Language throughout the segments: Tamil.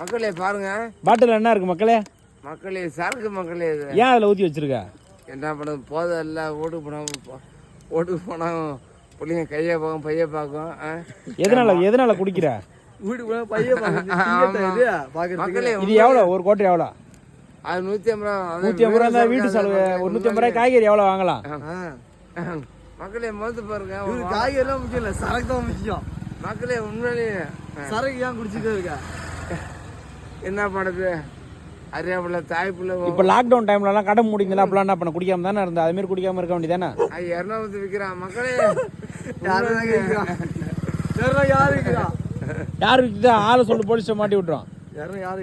மக்களே பாருங்க. பாட்டில் என்ன இருக்கு மக்களே? மக்களே சரக்கு மக்களே இது. ஏன் அதில் ஊற்றி வச்சிருக்க? என்ன பண்ணுறது? போதை இல்லை ஓட்டுக்கு போனோம் ஓட்டுக்கு போனோம் பிள்ளைங்க கையை பார்க்கும் பைய பார்க்கும் ஆ? எதனால எதனால குடிக்கிற? வீட்டுக்கு போனா பையன் பாக்குறது பாக்குறதுக்கு மக்களே இது எவ்வளோ? ஒரு கோட்டை எவ்வளோ? அது நூற்றி ஐம்பது ரூபா அது நூற்றி ஐம்பது ரூபா வீட்டு செலவு ஒரு நூற்றி ஐம்பது ரூபாய் காய்கறி எவ்வளோ வாங்கலாம். மக்களே மொத்தம் பாருங்க. இவருக்கு காய்கறி எல்லாம் முக்கியம் இல்ல சரக்கு தான் முக்கியம். மக்களே உண்மையிலேயே சரக்கு ஏன் குடிச்சிட்டே இருக்கா? என்ன பண்ணுறது அறியாப்புல தாய்ப்புள்ள இப்போ லாக்டவுன் டைம்லலாம் கடை முடிங்களா அப்பலாம் என்ன பண்ண குடிக்காம தானே இருந்தா? அது மாதிரி குடிக்காம இருக்க வேண்டியதானே இரநூத்தி விற்கிறான் மக்களே. யாரு இருக்கிறா யார் விற்கிதா ஆளை சொல்லி போலீஸை மாட்டி விட்டுரும். யாரும் யாரு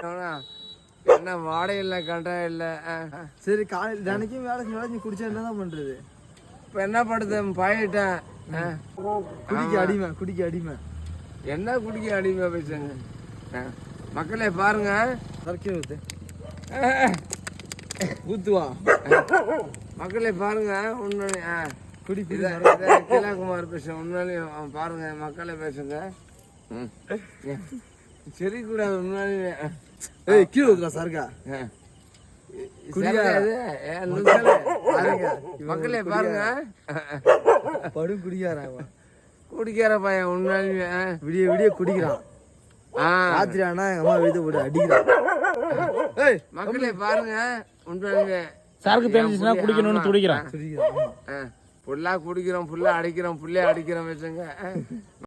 அவனா, என்ன வாடகை இல்லை கண்டா இல்லை சரி காலையில் தினைக்கும் வேலை செஞ்சு வேலை குடிச்சா என்னதான் பண்றது? இப்போ என்ன பண்ணுறது பழகிட்டேன் ஆ. குடிக்க அடிமை குடிக்க அடிமை. என்ன குடிக்க அடிமை பேசுங்க. மக்களே பாருங்க. ஊத்துவா? மக்களே பாருங்க உண்மையிலே கீழாகுமார் பேசுங்க உண்மையிலேயும் பாருங்க மக்களே பேசுங்க. சரி கூடாது உண்மையிலேயே. ஏய் கீழே ஊத்துறா சரக்கா. மக்களே பாருங்க. படும் குடிக்காரன் அவன் குடிக்கிற பையன் உண்மையிலேயே ஆ. விடிய விடிய குடிக்கிறான். ஆ. ராத்திரி ஆனா எங்க அம்மா வீட்டு போட்டு அடிக்கிறான். ஏய் மக்களே பாருங்க உண்மையிலேயே சரக்கு தெரிஞ்சுச்சுன்னா குடிக்கணும்னு துடிக்கிறான். புல்லா குடிக்கிறோம் புல்லா அடிக்கிறோம் புள்ளைய அடிக்கிறோம் வச்சுங்க